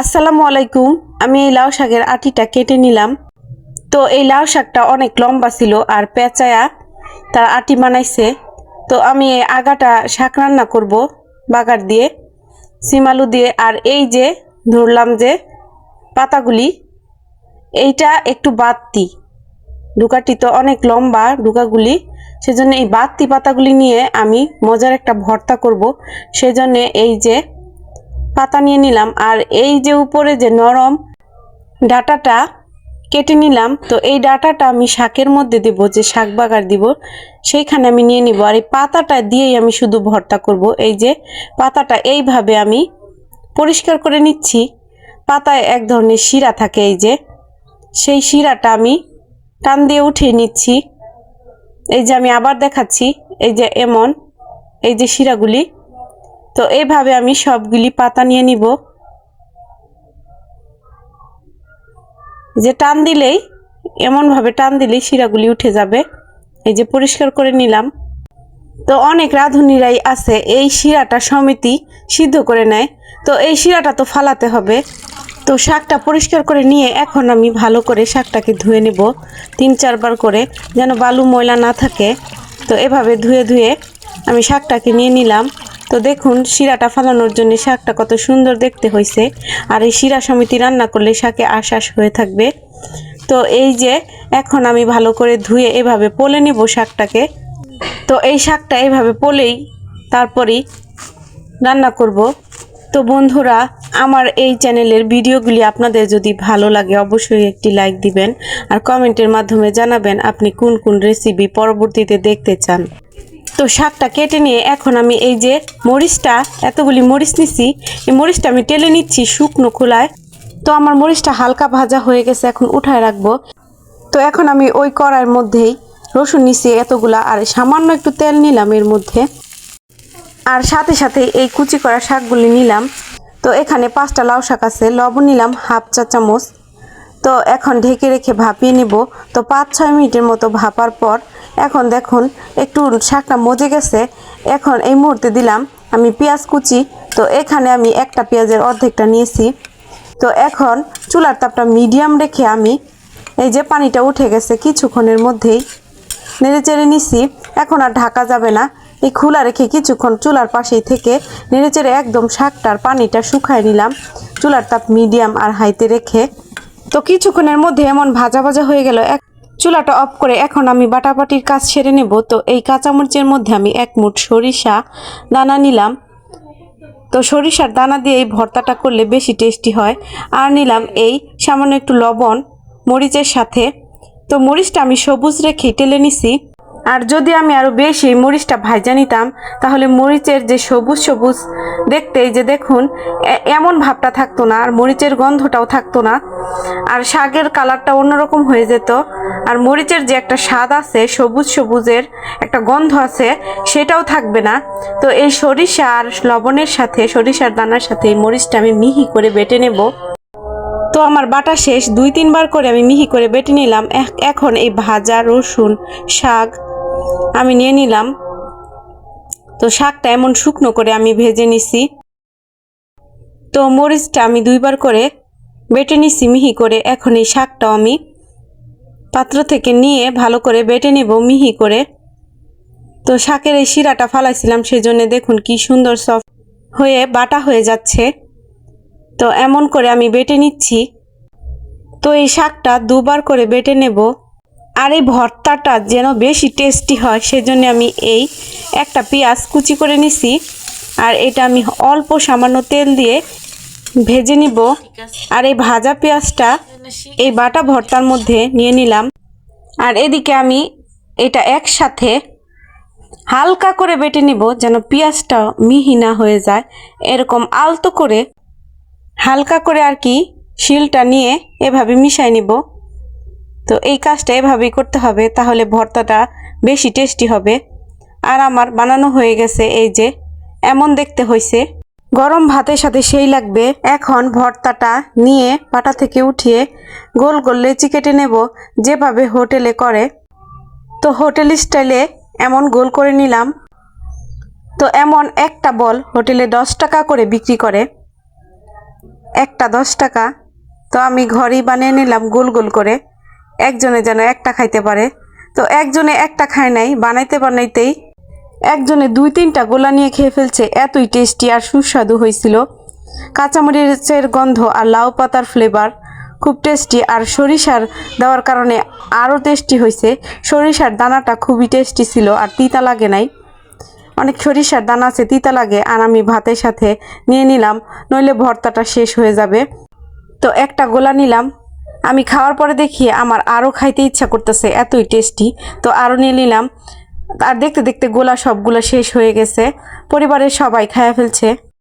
আসসালামু আলাইকুম। আমি এই লাউ শাকের আটিটা কেটে নিলাম। তো এই লাউ শাকটা অনেক লম্বা ছিল আর পেঁচায়া তার আটি বানাইছে। তো আমি এই আগাটা শাক রান্না করব বাগার দিয়ে, সিমালু দিয়ে আর এই যে ধরলাম যে পাতাগুলি, এইটা একটু বাত্তি ডুকাটি তো অনেক লম্বা ডুকাগুলি, সেজন্য এই বাত্তি পাতাগুলি নিয়ে আমি মজার একটা ভর্তা করব। সেজন্য এই যে পাতা নিয়ে নিলাম, আর এই যে উপরে যে নরম ডাটাটা কেটে নিলাম, তো এই ডাটাটা আমি শাকের মধ্যে দেব, যে শাক বাগার দিব, সেইখানে আমি নিয়ে নিব। আর এই পাতাটা দিয়েই আমি শুধু ভর্তা করব। এই যে পাতাটা এইভাবে আমি পরিষ্কার করে নিচ্ছি। পাতায় এক ধরনের শিরা থাকে এই যে, সেই শিরাটা আমি টান দিয়ে উঠিয়ে নিচ্ছি। এই যে আমি আবার দেখাচ্ছি, এই যে এমন, এই যে শিরাগুলি তো এইভাবে আমি সবগুলি পাতা নিয়ে নিব। যে টান দিলেই, এমনভাবে টান দিলেই শিরাগুলি উঠে যাবে। এই যে পরিষ্কার করে নিলাম। তো অনেক রাঁধুনিরাই আছে, এই শিরাটা সমিতি সিদ্ধ করে নেয়। তো এই শিরাটা তো ফালাতে হবে। তো শাকটা পরিষ্কার করে নিয়ে এখন আমি ভালো করে শাকটাকে ধুয়ে নেব, তিন চারবার করে, যেন বালু ময়লা না থাকে। তো এভাবে ধুয়ে ধুয়ে আমি শাকটাকে নিয়ে নিলাম। তো দেখুন, শিরাটা ফালানোর জন্য শাকটা কত সুন্দর দেখতে হয়েছে আর এই শিরা সমিতি রান্না করলে শাকে আশ্বাস হয়ে থাকবে। তো এই যে, এখন আমি ভালো করে ধুয়ে এভাবে পলে নিব শাকটাকে। তো এই শাকটা এভাবে পলেই তারপরেই রান্না করব। তো বন্ধুরা, আমার এই চ্যানেলের ভিডিওগুলি আপনাদের যদি ভালো লাগে, অবশ্যই একটি লাইক দিবেন। আর কমেন্টের মাধ্যমে জানাবেন আপনি কোন কোন রেসিপি পরবর্তীতে দেখতে চান। তো শাকটা কেটে নিয়ে এখন আমি এই যে মরিচটা, এতগুলি মরিচ নিছি। এই মরিচটা আমি টেলে নিচ্ছি শুকনো খোলায়। তো আমার মরিচটা হালকা ভাজা হয়ে গেছে, এখন উঠায় রাখব। তো এখন আমি ওই কড়াইয়ের মধ্যেই রসুন নিছি এতগুলা, আর সামান্য একটু তেল নিলাম এর মধ্যে। আর সাথে সাথে এই কুচি করা শাকগুলি নিলাম। তো এখানে পাঁচটা লাউ শাক আছে, লবণ নিলাম হাফ চা চামচ। তো এখন ঢেকে রেখে ভাপিয়ে নিব। তো পাঁচ ছয় মিনিটের মতো ভাপার পর এখন দেখুন একটু শাকটা মজে গেছে। এখন এই মুহূর্তে দিলাম আমি পেঁয়াজ কুচি। তো এখানে আমি একটা পেঁয়াজের অর্ধেকটা নিয়েছি। তো এখন চুলার তাপটা মিডিয়াম রেখে আমি এই যে পানিটা উঠে গেছে কিছুক্ষণের মধ্যেই নেড়ে চেড়ে নিছি। এখন আর ঢাকা যাবে না। এই খোলা রেখে কিছুক্ষণ চুলার পাশেই থেকে নেড়ে চেড়ে একদম শাকটার পানিটা শুকায় নিলাম। চুলার তাপ মিডিয়াম আর হাইতে রেখে তো কিছুক্ষণের মধ্যে এমন ভাজা ভাজা হয়ে গেল। এক চুলাটা অফ করে এখন আমি বাটাবাটির কাজ সেরে নেব। তো এই কাঁচামরিচের মধ্যে আমি এক মুঠ সরিষা দানা নিলাম। তো সরিষার দানা দিয়ে এই ভর্তাটা করলে বেশি টেস্টি হয়। আর নিলাম এই সামান্য একটু লবণ, মরিচের সাথে। তো মরিচটা আমি সবুজ রেখে টেলে নিছি। আর যদি আমি আরও বেশি মরিচটা ভাজা নিতাম, তাহলে মরিচের যে সবুজ সবুজ দেখতে যে দেখুন এমন ভাবটা থাকতো না, আর মরিচের গন্ধটাও থাকতো না। আর শাকের কালারটা অন্যরকম হয়ে যেত, আর মরিচের যে একটা স্বাদ আছে, সবুজ সবুজের একটা গন্ধ আছে, সেটাও থাকবে না। তো এই সরিষা আর লবণের সাথে, সরিষার দানার সাথে এই মরিচটা আমি মিহি করে বেটে নেব। তো আমার বাটা শেষ, দুই তিনবার করে আমি মিহি করে বেটে নিলাম। এখ- এখন এই ভাজা, রসুন, শাক আমি নিয়ে নিলাম। তো শাকটা এমন শুকনো করে আমি ভেজে নিছি। তো মরিচটা আমি দুইবার করে বেটে নিছি মিহি করে। এখন এই শাকটাও আমি পাত্র থেকে নিয়ে ভালো করে বেটে নেব মিহি করে। তো শাকের এই শিরাটা ফালাইছিলাম, সেজন্য দেখুন কি সুন্দর সফট হয়ে বাটা হয়ে যাচ্ছে। তো এমন করে আমি বেটে নিচ্ছি। তো এই শাকটা দুবার করে বেটে নেব। আর এই ভর্তাটা যেন বেশি টেস্টি হয়, সেজন্য আমি এই একটা পেঁয়াজ কুচি করে নিছি। আর এটা আমি অল্প সামান্য তেল দিয়ে ভেজে নিব। আর এই ভাজা পেঁয়াজটা এই বাটা ভর্তার মধ্যে নিয়ে নিলাম। আর এদিকে আমি এটা একসাথে হালকা করে বেটে নিব যেন পেঁয়াজটা মিহি না হয়ে যায়। এরকম আলতো করে হালকা করে আর কি শিলটা নিয়ে এভাবে মিশাই নিব। তো এই কাজটা এভাবেই করতে হবে, তাহলে ভর্তাটা বেশি টেস্টি হবে। আর আমার বানানো হয়ে গেছে এই যে, এমন দেখতে হয়েছে গরম ভাতের সাথে সেই লাগবে। এখন ভর্তাটা নিয়ে পাটা থেকে উঠিয়ে গোল গোল লেচি কেটে নেব, যেভাবে হোটেলে করে। তো হোটেল স্টাইলে এমন গোল করে নিলাম। তো এমন একটা বল হোটেলে দশ টাকা করে বিক্রি করে। একটা দশ টাকা। তো আমি ঘরেই বানিয়ে নিলাম গোল গোল করে। একজনে যেন একটা খাইতে পারে। তো একজনে একটা খায় নাই, বানাইতে বানাইতেই একজনে দুই তিনটা গোলা নিয়ে খেয়ে ফেলছে। এতই টেস্টি আর সুস্বাদু হয়েছিল। কাঁচামরিচের গন্ধ আর লাউ পাতার ফ্লেভার খুব টেস্টি আর সরিষার দেওয়ার কারণে আরও টেস্টি হয়েছে। সরিষার দানাটা খুবই টেস্টি ছিল আর তিতা লাগে নাই। অনেক সরিষার দানা আছে, তিতা লাগে। আর আমি ভাতের সাথে নিয়ে নিলাম, নইলে ভর্তাটা শেষ হয়ে যাবে। তো একটা গোলা নিলাম আমি খাওয়ার পরে দেখি আমার আরও খাইতে ইচ্ছা করতেছে, এতই টেস্টি তো আরও নিয়ে নিলাম। আর দেখতে দেখতে গোলা সবগুলো শেষ হয়ে গেছে। পরিবারের সবাই খায়া ফেলছে।